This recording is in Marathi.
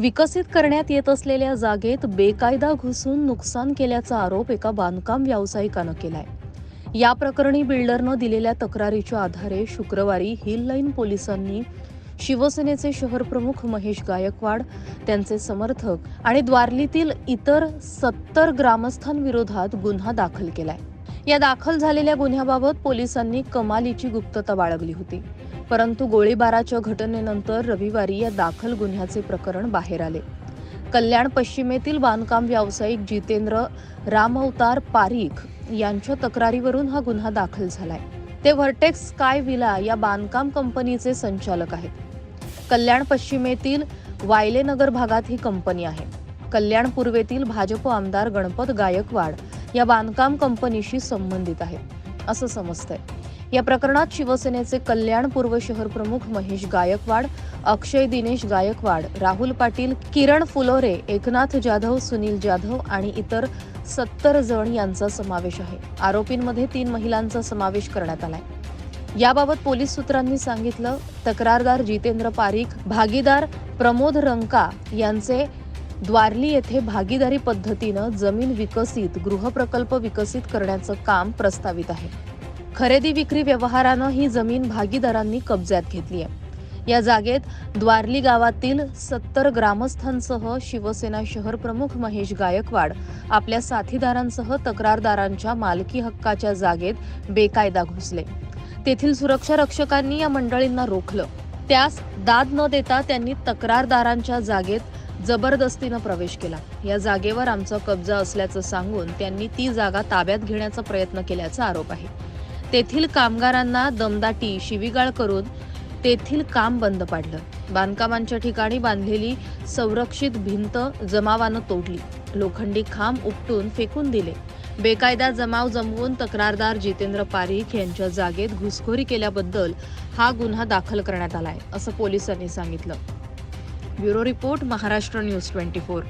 विकसित करण्यात येत असलेल्या जागेत बेकायदा घुसून नुकसान केल्याचा आरोप एका बांधकाम व्यावसायिकानं केलाय. या प्रकरणी बिल्डरनं दिलेल्या तक्रारीच्या आधारे शुक्रवारी हिल लाईन पोलिसांनी शिवसेनेचे शहर प्रमुख महेश गायकवाड त्यांचे समर्थक आणि द्वारलीतील इतर सत्तर ग्रामस्थांविरोधात गुन्हा दाखल केलाय. या दाखल झालेल्या गुन्ह्याबाबत पोलिसांनी कमालीची गुप्तता बाळगली होती. परंतु गोळीबाराच्या घटनेनंतर रविवारी या दाखल गुन्ह्याचे प्रकरण बाहेर आले. कल्याण पश्चिमेतील बांधकाम व्यावसायिक जितेंद्र रामअवतार पारीख यांच्या तक्रारीवरून हा गुन्हा दाखल झालाय. ते व्हर्टेक्स स्काय विला या बांधकाम कंपनीचे संचालक आहेत. कल्याण पश्चिमेतील वायलेनगर भागात ही कंपनी आहे. कल्याण पूर्वेतील भाजप आमदार गणपत गायकवाड या बांधकाम कंपनीशी संबंधित आहेत असं समजतंय. या प्रकरणात शिवसेनेचे कल्याण पूर्व शहर प्रमुख महेश गायकवाड अक्षय दिनेश गायकवाड राहुल पाटील किरण फुलोरे एकनाथ जाधव सुनील जाधव आणि इतर सत्तर जण यांचा समावेश आहे. आरोपींमध्ये तीन महिलांचा समावेश करण्यात आलाय. याबाबत पोलीस सूत्रांनी सांगितलं तक्रारदार जितेंद्र पारीख भागीदार प्रमोद रंका यांचे द्वारली येथे भागीदारी पद्धतीनं जमीन विकसित गृहप्रकल्प विकसित करण्याचं काम प्रस्तावित आहे. खरेदी विक्री व्यवहारानं ही जमीन भागीदारांनी कब्ज्यात घेतली आहे. या जागेत द्वारली गावातील सत्तर ग्रामस्थांसह शिवसेना शहर प्रमुख महेश गायकवाड आपल्या साथीदारांसह तक्रारदारांच्या मालकी हक्काच्या जागेत बेकायदा घुसले. तेथील सुरक्षा रक्षकांनी या मंडळींना रोखलं. त्यास दाद न देता त्यांनी तक्रारदारांच्या जागेत जबरदस्तीनं प्रवेश केला. या जागेवर आमचा कब्जा असल्याचं सांगून त्यांनी ती जागा ताब्यात घेण्याचा प्रयत्न केल्याचा आरोप आहे. तेथील कामगारांना दमदाटी शिवीगाळ करून तेथील काम बंद पाडलं. बांधकामांच्या ठिकाणी बांधलेली संरक्षित भिंत जमावानं तोडली. लोखंडी खांब उपटून फेकून दिले. बेकायदा जमाव जमवून तक्रारदार जितेंद्र पारीख यांच्या जागेत घुसखोरी केल्याबद्दल हा गुन्हा दाखल करण्यात आलाय असं पोलिसांनी सांगितलं. Bureau report Maharashtra news twenty four.